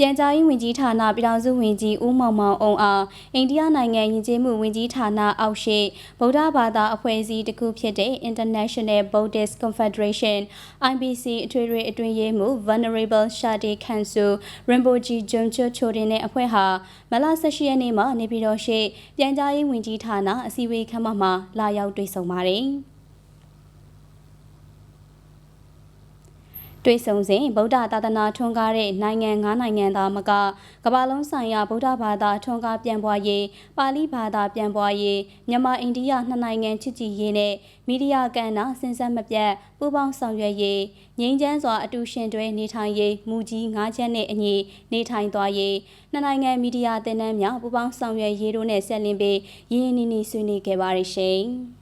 ပြန်ကြားရေးဝန်ကြီးဌာနပြည်ထောင်စုဝန်ကြီးဦးမောင်မောင်အောင်အားအိန္ဒိယနိုင်ငံယဉ်ကျေးမှုဝန်ကြီးဌာနအောက်ရှိဗုဒ္ဓဘာသာအဖွဲ့အစည်းတစ်ခုဖြစ်တဲ့ International Buddhist Confederation IBC အထွေထွေအတွင်းရေးမှူး Venerable Shadi Khansu Rinpoche Jungcho Chodin နဲ့အဖွဲ့ဟာမလ18ရက်နေ့မှာနေပြည်တော်ရှိပြန်ကြားရေးဝန်ကြီးဌာနအစည်းအဝေးခန်းမမှာလာရောက်တွေ့ဆုံပါတယ်။ တွေ့ဆုံစဉ်ဗုဒ္ဓသာသနာထွန်းကားတဲ့နိုင်ငံ၅နိုင်ငံသားမကကမ္ဘာလုံးဆိုင်ရာဗုဒ္ဓဘာသာထွန်းကားပြန်ပွားရေးပါဠိဘာသာပြန်ပွားရေးမြန်မာအိန္ဒိယနှစ်နိုင်ငံချစ်ကြည်ရေးနဲ့မီဒီယာကဏ္ဍစဉ်ဆက်မပြတ်ပူးပေါင်းဆောင်ရွက်ရေးငြိမ်းချမ်းစွာအတူရှင်တွဲနေထိုင်ရေးမူကြီး၅ချက်နဲ့အညီနေထိုင်သွားရေးနှစ်နိုင်ငံမီဒီယာသင်တန်းများပူးပေါင်းဆောင်ရွက်ရေးတို့နဲ့ဆက်လင်းပြီးရင်းနှီးနှီးဆွေးနွေးခဲ့ပါရရှင်။